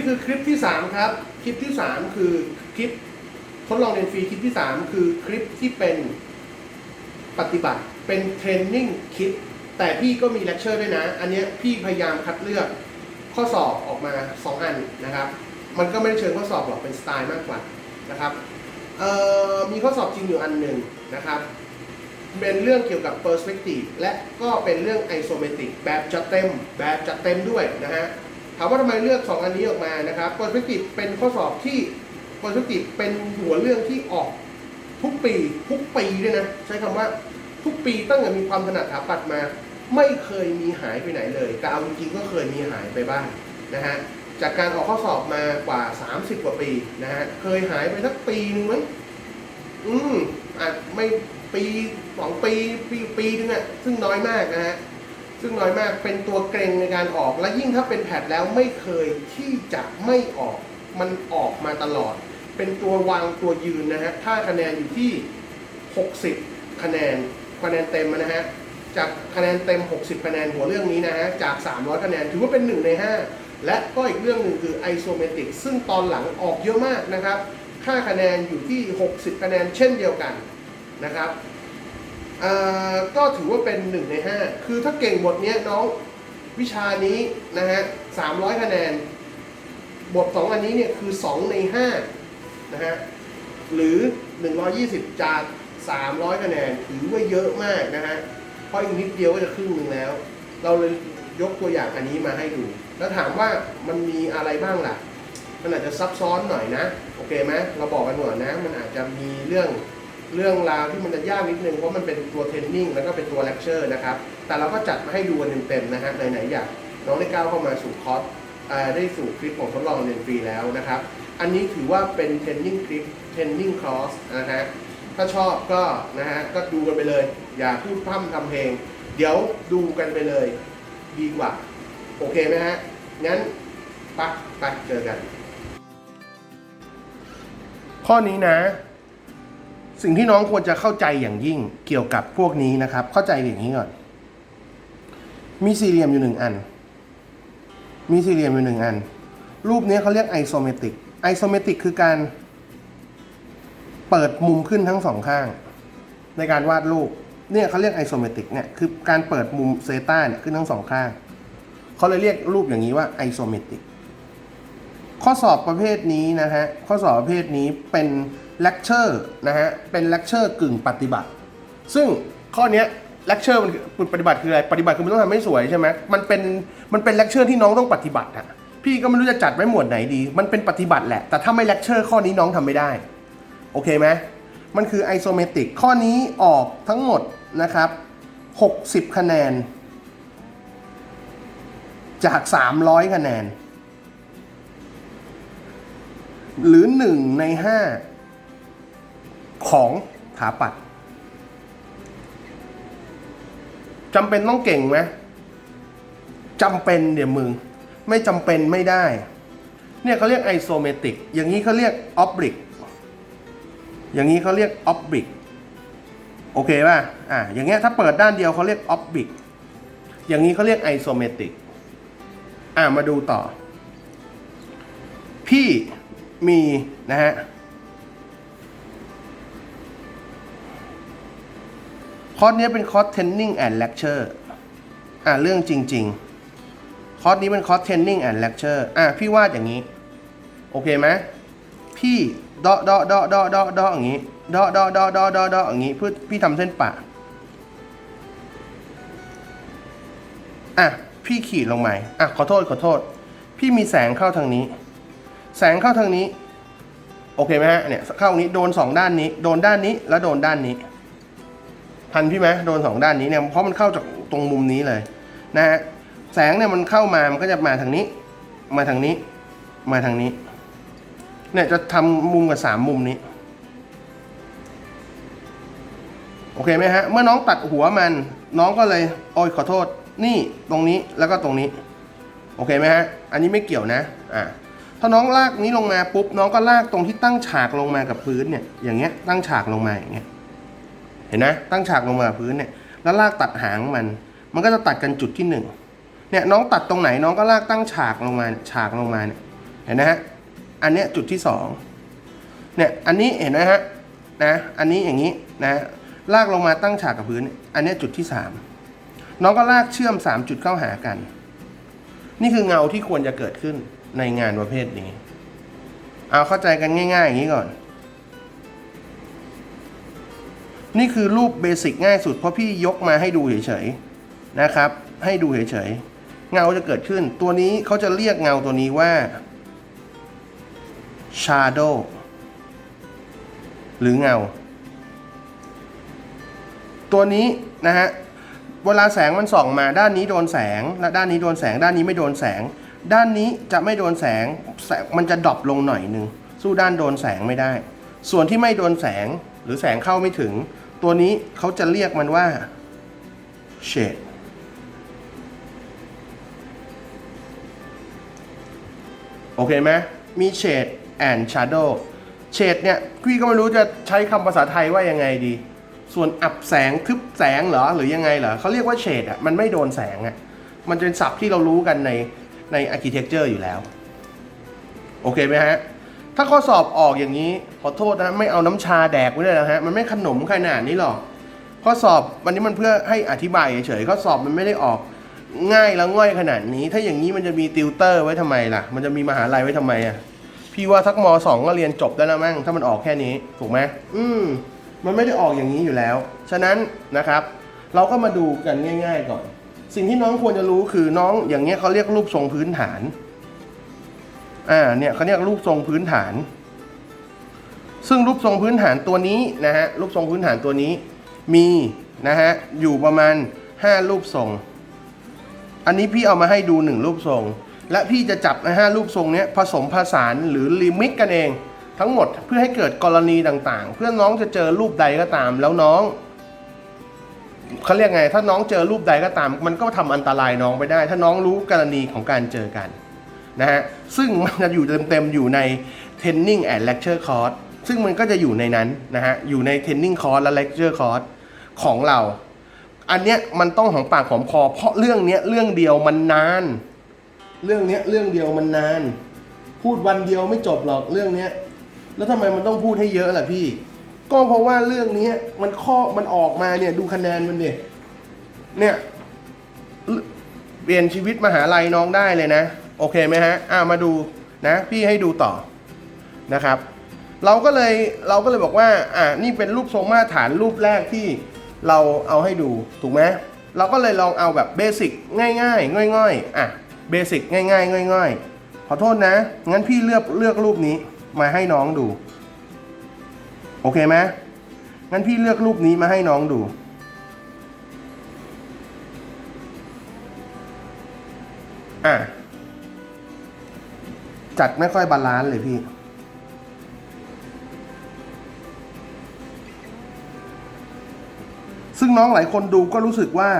นี่คือคลิปที่ 3 ครับ คลิปที่ 3 คือคลิปทดลองเรียนฟรีคลิปที่ 3 คือคลิปที่เป็นปฏิบัติเป็นเทรนนิ่งคลิปแต่พี่ก็มีเลคเชอร์ด้วยนะ อันนี้พี่พยายามคัดเลือกข้อสอบออกมา 2 อันนะครับ มันก็ไม่ได้เชิงข้อสอบหรอกเป็นสไตล์มากกว่านะครับมีข้อสอบจริงอยู่อันหนึ่งนะครับ เป็นเรื่องเกี่ยวกับ perspective และก็เป็นเรื่อง isometric แบบจัดเต็มแบบจัดเต็มด้วยนะฮะามว่าทำไมเลือก 2 อันนี้ออกมานะครับ perspective เป็นข้อสอบที่ perspective เป็นหัวเรื่องที่ออกทุกปีทุกปีด้วยนะ ใช้คำว่าทุกปีตั้งแต่มีความถนัดถาปัดมา ไม่เคยมีหายไปไหนเลย แต่เอาจริงๆก็เคยมีหายไปบ้างนะฮะจากการออกข้อสอบมากว่า 30 กว่าปีนะฮะเคยหายไปสักปีหนึ่งมั้งอืมอาจไม่ปีสองปีปีปีนึงอะซึ่งน้อยมากนะฮะ ซึ่งน้อยมากเป็นตัวเกรงในการออก และยิ่งถ้าเป็นแพทแล้วไม่เคยที่จะไม่ออก มันออกมาตลอด เป็นตัววางตัวยืนนะฮะถ้าคะแนนอยู่ที่ 60 คะแนนคะแนนเต็มนะฮะจากคะแนนเต็ม 60 คะแนนหัวเรื่องนี้นะฮะจาก 300 คะแนนถือว่าเป็น 1 ใน 5 และก็อีกเรื่องหนึ่งคือ isometric ซึ่งตอนหลังออกเยอะมากนะครับ ค่าคะแนนอยู่ที่ 60 คะแนนเช่นเดียวกันนะครับ ก็ถือว่าเป็น 1 ใน 5 คือถ้าเก่งบทนี้น้องวิชานี้นะฮะ300คะแนน บท 2 อันนี้เนี่ยคือ 2 ใน5นะฮะ หรือ 120 จาก 300 คะแนน ถือว่าเยอะมากนะฮะ เพราะอีกนิดเดียวก็จะครึ่งหนึ่งแล้ว เราเลยยกตัวอย่างอันนี้มาให้ดู แล้วถามว่ามันมีอะไรบ้างล่ะ มันอาจจะซับซ้อนหน่อยนะ โอเคไหมเราบอกกันหน่อยนะ มันอาจจะมีเรื่อง เรื่องราวที่มันจะยากนิดนึงเพราะมันเป็นตัวเทรนนิ่งแล้วก็เป็นตัวเลคเชอร์นะครับ แต่เราก็จัดมาให้ดูกันเต็มๆนะฮะไหนๆอยากน้องได้ก้าวเข้ามาสู่คอร์สได้สู่คลิปของทดลองเรียนฟรีแล้วนะครับ อันนี้ถือว่าเป็นเทรนนิ่งคลิปเทรนนิ่งคอร์สนะฮะถ้าชอบก็นะฮะก็ดูกันไปเลย อย่าพูดพร่ำทำเพลง เดี๋ยวดูกันไปเลยดีกว่า โอเคไหมฮะงั้นปักปักเจอกัน ข้อนี้นะ สิ่งที่น้องควรจะเข้าใจอย่างยิ่งเกี่ยวกับพวกนี้นะครับ เข้าใจอย่างนี้ก่อน มีสี่เหลี่ยมอยู่หนึ่งอัน มีสี่เหลี่ยมอยู่หนึ่งอัน รูปนี้เขาเรียกไอโซเมติก ไอโซเมติกคือการ เปิดมุมขึ้นทั้งสองข้าง ในการวาดรูป เนี่ยเขาเรียกไอโซเมติกเนี่ยคือการเปิดมุมเซต้าเนี่ยขึ้นทั้งสองข้าง เขาเลยเรียกรูปอย่างนี้ว่าไอโซเมติก ข้อสอบประเภทนี้นะฮะ ข้อสอบประเภทนี้เป็น เลคเชอร์นะฮะเป็นเลคเชอร์กึ่งปฏิบัติ ซึ่งข้อนี้เลคเชอร์มันปฏิบัติคืออะไรปฏิบัติคือมันต้องทำให้สวยใช่ไหมมันเป็นมันเป็นเลคเชอร์ที่น้องต้องปฏิบัติอะพี่ก็ไม่รู้จะจัดไว้หมวดไหนดี มันเป็นปฏิบัติแหละ แต่ถ้าไม่เลคเชอร์ข้อนี้น้องทำไม่ได้ โอเคไหมมันคือไอโซเมติกข้อนี้ออกทั้งหมดนะครับ 60 คะแนน จาก 300 คะแนน หรือ 1 ใน 5 ของถาปัดจำเป็นต้องเก่งไหมจำเป็นเดี๋ยวมึง ไม่จำเป็นไม่ได้ เนี่ยเขาเรียกไอโซเมติก อย่างนี้เขาเรียกออบลิก อย่างนี้เขาเรียกออบบิก โอเคป่ะ อ่า อย่างเงี้ยถ้าเปิดด้านเดียวเขาเรียกออบบิก อย่างนี้เขาเรียกไอโซเมติก อ่ามาดูต่อ พี่มีนะฮะ คอร์สนี้เป็นคอร์ส training and lecture อ่าเรื่องจริง ๆ คอร์สนี้เป็นคอร์ส training and lecture อ่าพี่วาดอย่างนี้ โอเคไหมพี่ดาะเดาะเดาะเดาะเดาะเดอย่างนี้ดาะเดาะเดาะเดาะเดาะเดอย่างนี้เพื่อพี่ทำเส้นปะอะพี่ขีดลงมาอะขอโทษขอโทษ พี่มีแสงเข้าทางนี้ แสงเข้าทางนี้ โอเคไหมฮะเนี่ยเข้านี้โดนสองด้านนี้ โดนด้านนี้แล้วโดนด้านนี้ ทันพี่ไหมโดนสองด้านนี้เนี่ยเพราะมันเข้าจากตรงมุมนี้เลยนะฮะแสงเนี่ยมันเข้ามามันก็จะมาทางนี้ มาทางนี้ มาทางนี้ เนี่ยจะทำมุมกับสามมุมนี้ โอเคไหมฮะ เมื่อน้องตัดหัวมัน น้องก็เลย โอ้ยขอโทษ นี่ตรงนี้แล้วก็ตรงนี้ โอเคไหมฮะ อันนี้ไม่เกี่ยวนะ อ่าถ้าน้องลากนี้ลงมาปุ๊บ น้องก็ลากตรงที่ตั้งฉากลงมากับพื้นเนี่ย อย่างเงี้ย ตั้งฉากลงมาอย่างเงี้ย เห็นนะตั้งฉากลงมาพื้นเนี่ยแล้วลากตัดหางมัน มันก็จะตัดกันจุดที่หนึ่งเนี่ยน้องตัดตรงไหนน้องก็ลากตั้งฉากลงมาฉากลงมาเนี่ยเห็นนะฮะอันเนี้ยจุดที่สองเนี่ยอันนี้เห็นไหมฮะนะอันนี้อย่างนี้นะลากลงมาตั้งฉากกับพื้น อันเนี้ยจุดที่สามน้องก็ลากเชื่อมสามจุดเข้าหากัน นี่คือเงาที่ควรจะเกิดขึ้นในงานประเภทนี้ เอาเข้าใจกันง่าย ๆ อย่างนี้ก่อน นี่คือรูปเบสิกง่ายสุด เพราะพี่ยกมาให้ดูเฉยๆนะครับ ให้ดูเฉยๆ เงาจะเกิดขึ้น ตัวนี้เขาจะเรียกเงาตัวนี้ว่า shadow หรือเงา ตัวนี้นะฮะ เวลาแสงมันส่องมาด้านนี้โดนแสง และด้านนี้โดนแสง ด้านนี้ไม่โดนแสง ด้านนี้จะไม่โดนแสงแสงมันจะดรอปลงหน่อยหนึ่งสู้ด้านโดนแสงไม่ได้ ส่วนที่ไม่โดนแสงหรือแสงเข้าไม่ถึง ตัวนี้เขาจะเรียกมันว่า shade โอเคไหมมี shade and shadow shade เนี่ยพี่ก็ไม่รู้จะใช้คำภาษาไทยว่ายังไงดี ส่วนอับแสงทึบแสงเหรอ หรือยังไงเหรอเขาเรียกว่า shade อะมันไม่โดนแสงอะมันเป็นศัพท์ที่เรารู้กันในใน architecture อยู่แล้ว โอเคไหมฮะ ถ้าข้อสอบออกอย่างนี้ขอโทษนะไม่เอาน้ำชาแดกไว้เลยนะฮะมันไม่ขนมขนาดนี้หรอกข้อสอบวันนี้มันเพื่อให้อธิบายเฉยๆข้อสอบมันไม่ได้ออกง่ายแล้วง่อยขนาดนี้ ถ้าอย่างนี้มันจะมีติวเตอร์ไว้ทำไมล่ะ มันจะมีมหาลัยไว้ทำไมอะพี่ว่าทักมสองก็เรียนจบได้แล้วมั้งถ้ามันออกแค่นี้ถูกไหมอืมมันไม่ได้ออกอย่างนี้อยู่แล้ว ฉะนั้นนะครับ เราก็มาดูกันง่าย ๆ ก่อน สิ่งที่น้องควรจะรู้คือน้องอย่างเงี้ยเขาเรียกรูปทรงพื้นฐาน อ่าเนี่ยเขาเรียกรูปทรงพื้นฐาน ซึ่งรูปทรงพื้นฐานตัวนี้นะฮะรูปทรงพื้นฐานตัวนี้มีนะฮะอยู่ประมาณ 5 รูปทรง อันนี้พี่เอามาให้ดู 1 รูปทรง และพี่จะจับห้ารูปทรงเนี้ยผสมผสานหรือลิมิกกันเองทั้งหมดเพื่อให้เกิดกรณีต่างๆ เพื่อน้องจะเจอรูปใดก็ตาม แล้วน้องเขาเรียกไง ถ้าน้องเจอรูปใดก็ตาม มันก็ทำอันตรายน้องไปได้ ถ้าน้องรู้กรณีของการเจอกัน นะฮะซึ่งมันจะอยู่เต็มๆอยู่ใน training and lecture course ซึ่งมันก็จะอยู่ในนั้นนะฮะอยู่ใน training course และ lecture course ของเรา อันเนี้ยมันต้องของปากของคอ เพราะเรื่องเนี้ยเรื่องเดียวมันนาน เรื่องเนี้ยเรื่องเดียวมันนาน พูดวันเดียวไม่จบหรอกเรื่องเนี้ยแล้วทำไมมันต้องพูดให้เยอะล่ะพี่ ก็เพราะว่าเรื่องเนี้ยมันข้อมันออกมาเนี่ยดูคะแนนมันดิเนี่ยเปลี่ยนชีวิตมหาลัยน้องได้เลยนะ โอเคไหมฮะอ่ามาดูนะพี่ให้ดูต่อนะครับ เราก็เลยเราก็เลยบอกว่าอ่านี่เป็นรูปทรงมาตรฐานรูปแรกที่เราเอาให้ดูถูกไหมเราก็เลยลองเอาแบบเบสิกง่ายๆง่อยๆอะเบสิกง่ายๆง่อยๆ ขอโทษนะ งั้นพี่เลือกเลือกรูปนี้มาให้น้องดู โอเคไหมงั้นพี่เลือกรูปนี้มาให้น้องดู จัดไม่ค่อยบาลานซ์เลยพี่ ซึ่งน้องหลายคนดูก็รู้สึกว่า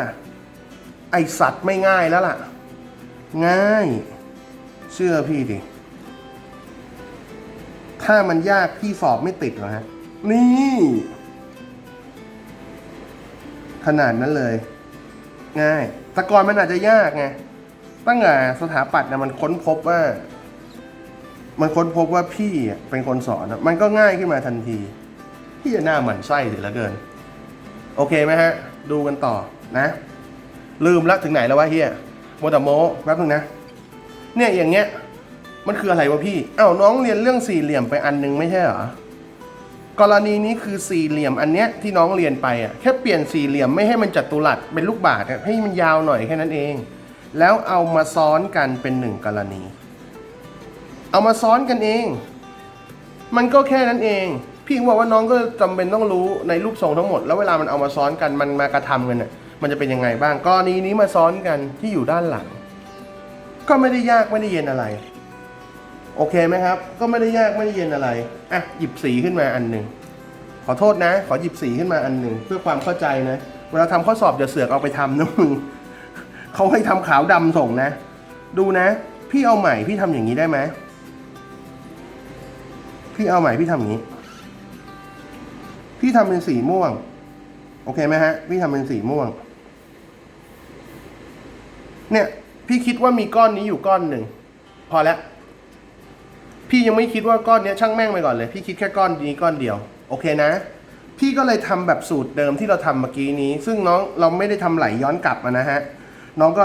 ไอสัตว์ไม่ง่ายแล้วล่ะ ง่าย เชื่อพี่ดิ ถ้ามันยากพี่สอบไม่ติดหรอฮะ นี่ ขนาดนั้นเลย ง่าย แต่ก่อนมันอาจจะยากไงตั้งแต่สถาปัตย์เนี่ยมันค้นพบว่า มันค้นพบว่าพี่เป็นคนสอนมันก็ง่ายขึ้นมาทันที พี่จะหน้าหมันไส้เสียเหลือเกิน โอเคไหมฮะ ดูกันต่อนะ ลืมละถึงไหนแล้ววะเฮียโมดโมแป๊บนึงนะ เนี่ยอย่างเงี้ย มันคืออะไรวะพี่อ้าวน้องเรียนเรื่องสี่เหลี่ยมไปอันนึงไม่ใช่เหรอกรณีนี้คือสี่เหลี่ยมอันเนี้ยที่น้องเรียนไปอะแค่เปลี่ยนสี่เหลี่ยมไม่ให้มันจัตุรัสเป็นลูกบาศก์ให้มันยาวหน่อยแค่นั้นเอง แล้วเอามาซ้อนกันเป็นหนึ่งกรณี เอามาซ้อนกันเอง มันก็แค่นั้นเอง พี่บอกว่าน้องก็จำเป็นต้องรู้ในรูปทรงทั้งหมด แล้วเวลามันเอามาซ้อนกันมันมากระทำกันน่ะมันจะเป็นยังไงบ้างกรณีนี้มาซ้อนกันที่อยู่ด้านหลัง ก็ไม่ได้ยากไม่ได้เย็นอะไร โอเคไหมครับ ก็ไม่ได้ยากไม่ได้เย็นอะไรอะหยิบสีขึ้นมาอันหนึ่งขอโทษนะ ขอหยิบสีขึ้นมาอันหนึ่งเพื่อความเข้าใจนะเวลาทำข้อสอบอย่าเสือกเอาไปทำนะมึงเขาให้ทำขาวดำส่งนะ ดูนะ พี่เอาใหม่พี่ทำอย่างนี้ได้ไหม พี่เอาใหม่พี่ทำอย่างนี้ พี่ทำเป็นสีม่วง โอเคไหมฮะ พี่ทำเป็นสีม่วง เนี่ย พี่คิดว่ามีก้อนนี้อยู่ก้อนหนึ่ง พอแล้ว พี่ยังไม่คิดว่าก้อนนี้ช่างแม่งไปก่อนเลย พี่คิดแค่ก้อนนี้ก้อนเดียว โอเคนะ พี่ก็เลยทำแบบสูตรเดิมที่เราทำเมื่อกี้นี้ ซึ่งน้องเราไม่ได้ทำไหลย้อนกลับมานะฮะ น้องก็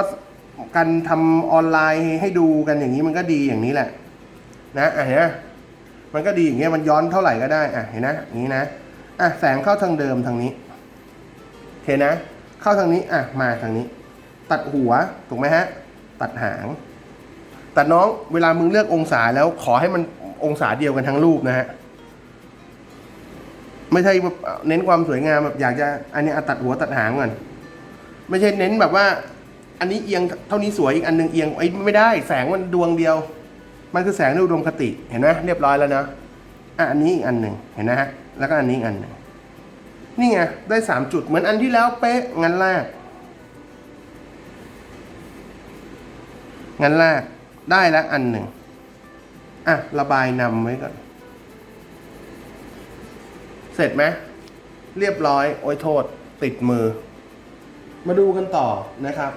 การทำออนไลน์ให้ดูกันอย่างนี้มันก็ดีอย่างนี้แหละ นะอะเห็นไห มันก็ดีอย่างเงี้ยมันย้อนเท่าไหร่ก็ได้อะเห็นนะอย่างนี้นะอะแสงเข้าทางเดิมทางนี้โอเคนะ เข้าทางนี้อะมาทางนี้ ตัดหัวถูกไหมฮะ ตัดหาง แต่น้องเวลามึงเลือกองศาแล้วขอให้มันองศาเดียวกันทั้งรูปนะฮะไม่ใช่แบบเน้นความสวยงามแบบอยากจะอันนี้อะตัดหัวตัดหางก่อนไม่ใช่เน้นแบบว่า อันนี้เอียงเท่านี้สวยอีกอันหนึงเอียงไอ้ไม่ได้ แสงมันดวงเดียว มันคือแสงในอุดมคติเห็นไหมเรียบร้อยแล้วนะอะอันนี้อีกอันหนึ่งเห็นนะฮะแล้วก็อันนี้อีกอันหนึ่งนี่ไงได้สามจุดเหมือนอันที่แล้วเป๊ะงั้นแรกงั้นแรกได้แล้วอันหนึ่งอะระบายนำไว้ก่อน เสร็จไหมเรียบร้อย โอ้ยโทษ ติดมือ มาดูกันต่อนะครับ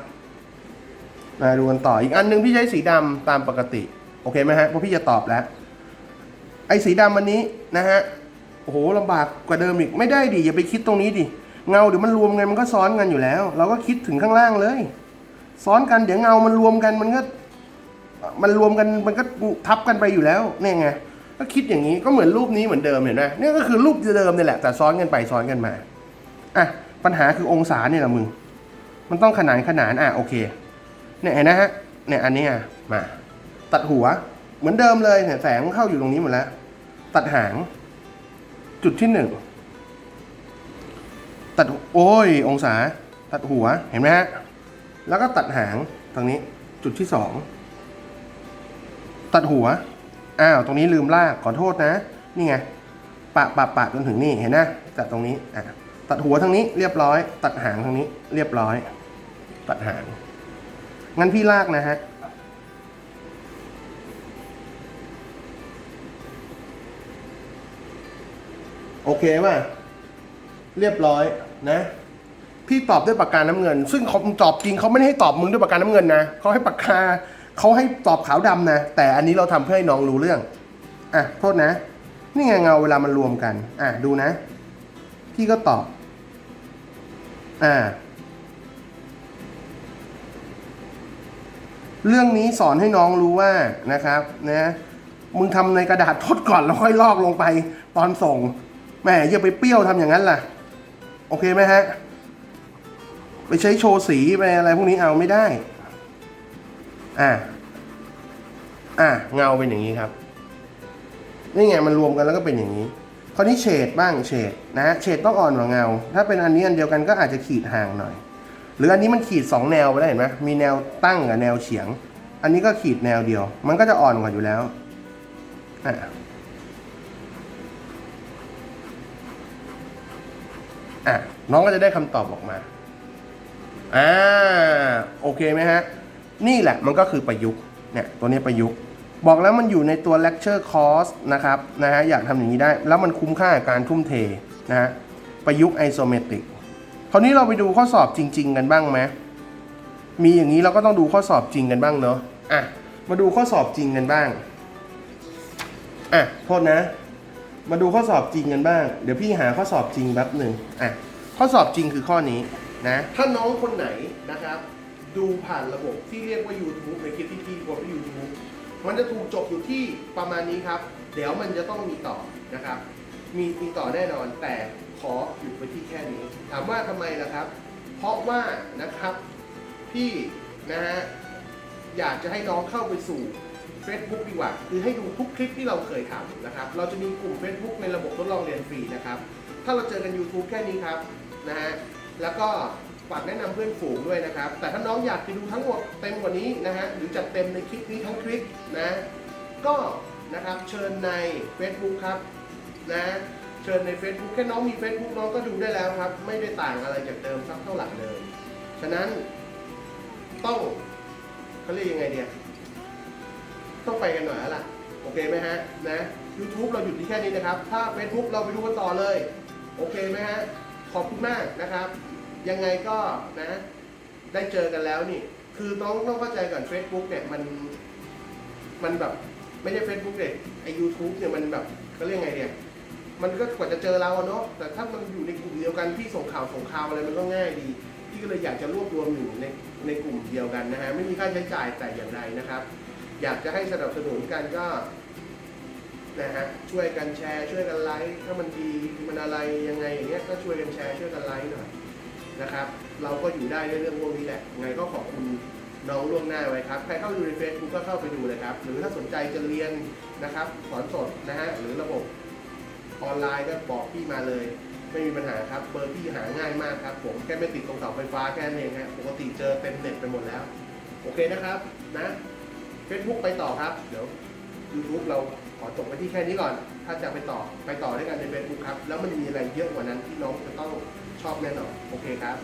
มาดูกันต่ออีกอันหนึ่งพี่ใช้สีดำตามปกติ อเคไหมฮะเพราะพี่จะตอบแล้ว ไอ้สีดำอันนี้นะฮะโอ้โหลำบากกว่าเดิมอีกไม่ได้ดิอย่าไปคิดตรงนี้ดิเงาเดี๋ยวมันรวมกันมันก็ซ้อนกันอยู่แล้ว เราก็คิดถึงข้างล่างเลย ซ้อนกันเดี๋ยวเงามันรวมกันมันก็มันรวมกันมันก็ทับกันไปอยู่แล้วเนี่ยไงก็คิดอย่างนี้ก็เหมือนรูปนี้เหมือนเดิมเห็นไหมเนี่ยก็คือรูปเดิมนี่แหละ แต่ซ้อนกันไปซ้อนกันมาอะปัญหาคือองศาเนี่ยละมึง มันต้องขนานขนานอะโอเค เนี่ยเห็นนะฮะเนี่ยอันนี้อะมา ตัดหัว เหมือนเดิมเลยเนี่ยแสงเข้าอยู่ตรงนี้หมดแล้ว ตัดหาง จุดที่หนึ่งตัดโอ้ย องศา ตัดหัวเห็นไหมฮะแล้วก็ตัดหางตรงนี้จุดที่สองตัดหัวอ้าวตรงนี้ลืมลากขอโทษนะ นี่ไงปะปะปะจนถึงนี่เห็นนะตัดตรงนี้อะตัดหัวทางนี้เรียบร้อย ตัดหางทางนี้เรียบร้อย ตัดหางงั้นพี่ลากนะฮะ โอเคป่ะเรียบร้อยนะ พี่ตอบด้วยปากกาน้ำเงิน ซึ่งเขาตอบจริงเขาไม่ได้ให้ตอบมึงด้วยปากกาน้ำเงินนะเขาให้ปากกาเขาให้ตอบขาวดำนะแต่อันนี้เราทำเพื่อให้น้องรู้เรื่องอะโทษนะ นี่ไงเงาเวลามันรวมกัน อะดูนะ พี่ก็ตอบ อ่า เรื่องนี้สอนให้น้องรู้ว่านะครับ นะมึงทำในกระดาษทดก่อนแล้วค่อยลอกลงไปตอนส่ง แหมอย่าไปเปรี้ยวทำอย่างนั้นล่ะ โอเคไหมฮะ ไปใช้โชว์สีไปอะไรพวกนี้เอาไม่ได้ อ่า อ่าเงาเป็นอย่างนี้ครับ นี่ไงมันรวมกันแล้วก็เป็นอย่างนี้คราวนี้เฉดบ้างเฉดนะเฉดต้องอ่อนกว่าเงา ถ้าเป็นอันนี้อันเดียวกันก็อาจจะขีดห่างหน่อย หรืออันนี้มันขีดสองแนวไปได้เห็นไหมมีแนวตั้งกับแนวเฉียง อันนี้ก็ขีดแนวเดียว มันก็จะอ่อนกว่าอยู่แล้วอะ อะน้องก็จะได้คำตอบออกมาอ่าโอเคไหมฮะ นี่แหละมันก็คือประยุกต์เนี่ยตัวนี้ประยุกต์ บอกแล้วมันอยู่ในตัว lecture course นะครับนะฮะอยากทำอย่างนี้ได้ แล้วมันคุ้มค่ากับการทุ่มเทนะฮะประยุกต์ isometric คราวนี้เราไปดูข้อสอบจริง ๆ กันบ้างไหมมีอย่างนี้เราก็ต้องดูข้อสอบจริงกันบ้างเนาะอะมาดูข้อสอบจริงกันบ้างอะโทษนะ มาดูข้อสอบจริงกันบ้าง เดี๋ยวพี่หาข้อสอบจริงแป๊บหนึ่งอะข้อสอบจริงคือข้อนี้นะ ถ้าน้องคนไหนนะครับ ดูผ่านระบบที่เรียกว่า YouTube ในคลิปที่พี่โพสต์ที่ YouTube มันจะถูกจบอยู่ที่ประมาณนี้ครับ เดี๋ยวมันจะต้องมีต่อนะครับ มีมีต่อแน่นอนแต่ขอหยุดไว้ที่แค่นี้ ถามว่าทำไมล่ะครับ เพราะว่านะครับพี่นะฮะอยากจะให้น้องเข้าไปสู่ Facebook ดีกว่า คือให้ดูทุกคลิปที่เราเคยทำนะครับ เราจะมีกลุ่ม Facebook ในระบบทดลองเรียนฟรีนะครับ ถ้าเราเจอกัน YouTube แค่นี้ครับนะฮะ แล้วก็ฝากแนะนำเพื่อนฝูงด้วยนะครับ แต่ถ้าน้องอยากจะดูทั้งหมดเต็มกว่านี้นะฮะ หรือจัดเต็มในคลิปนี้ทั้งคลิปนะ ก็นะครับเชิญใน Facebook ครับนะเชิญใน Facebook แค่น้องมี Facebook น้องก็ดูได้แล้วครับ ไม่ได้ต่างอะไรจากเดิมสักเท่าไหร่เลย ฉะนั้นต้องเขาเรียกยังไงเดีย ต้องไปกันหน่อยแล้วล่ะ โอเคไหมฮะ นะ YouTube เราหยุดที่แค่นี้นะครับ ถ้า Facebook เราไปดูกันต่อเลย โอเคไหมฮะ ขอบคุณมากนะครับ ยังไงก็นะ ได้เจอกันแล้วนี่ คือต้องต้องเข้าใจก่อน Facebook เนี่ยมัน มันแบบไม่ใช่ Facebook เด็กไอยูทูบเนี่ยมันแบบเขาเรียกไงเนี่ยมันก็กว่าจะเจอเราเนาะ แต่ถ้ามันอยู่ในกลุ่มเดียวกันพี่ส่งข่าวส่งข่าวอะไรมันก็ง่ายดี พี่ก็เลยอยากจะรวบรวมอยู่ในในกลุ่มเดียวกันนะฮะ ไม่มีค่าใช้จ่ายแต่อย่างใดนะครับ อยากจะให้สนับสนุนกันก็นะฮะช่วยกันแชร์ช่วยกันไลค์ถ้ามันดีมันอะไรยังไงอย่างเงี้ยก็ช่วยกันแชร์ช่วยกันไลค์หน่อยนะครับ เราก็อยู่ได้ด้วยเรื่องพวกนี้แหละไงก็ขอบคุณน้องล่วงหน้าไว้ครับใครเข้าดูใน Facebook ก็เข้าไปดูเลยครับ หรือถ้าสนใจจะเรียนนะครับสอนสดนะฮะหรือระบบออนไลน์ก็บอกพี่มาเลย ไม่มีปัญหาครับเบอร์พี่หาง่ายมากครับ ผมแค่ไม่ติดตรงเสาไฟฟ้าแค่นั้นเองฮะปกติเจอเต็มเน็ตไปหมดแล้ว โอเคนะครับนะ Facebook ไปต่อครับ เดี๋ยว YouTube เราขอจบไปที่แค่นี้ก่อน ถ้าจะไปต่อไปต่อด้วยกันใน Facebook ครับ แล้วมันมีอะไรเยอะกว่านั้นที่น้องจะต้องชอบแน่นอน โอเคครับ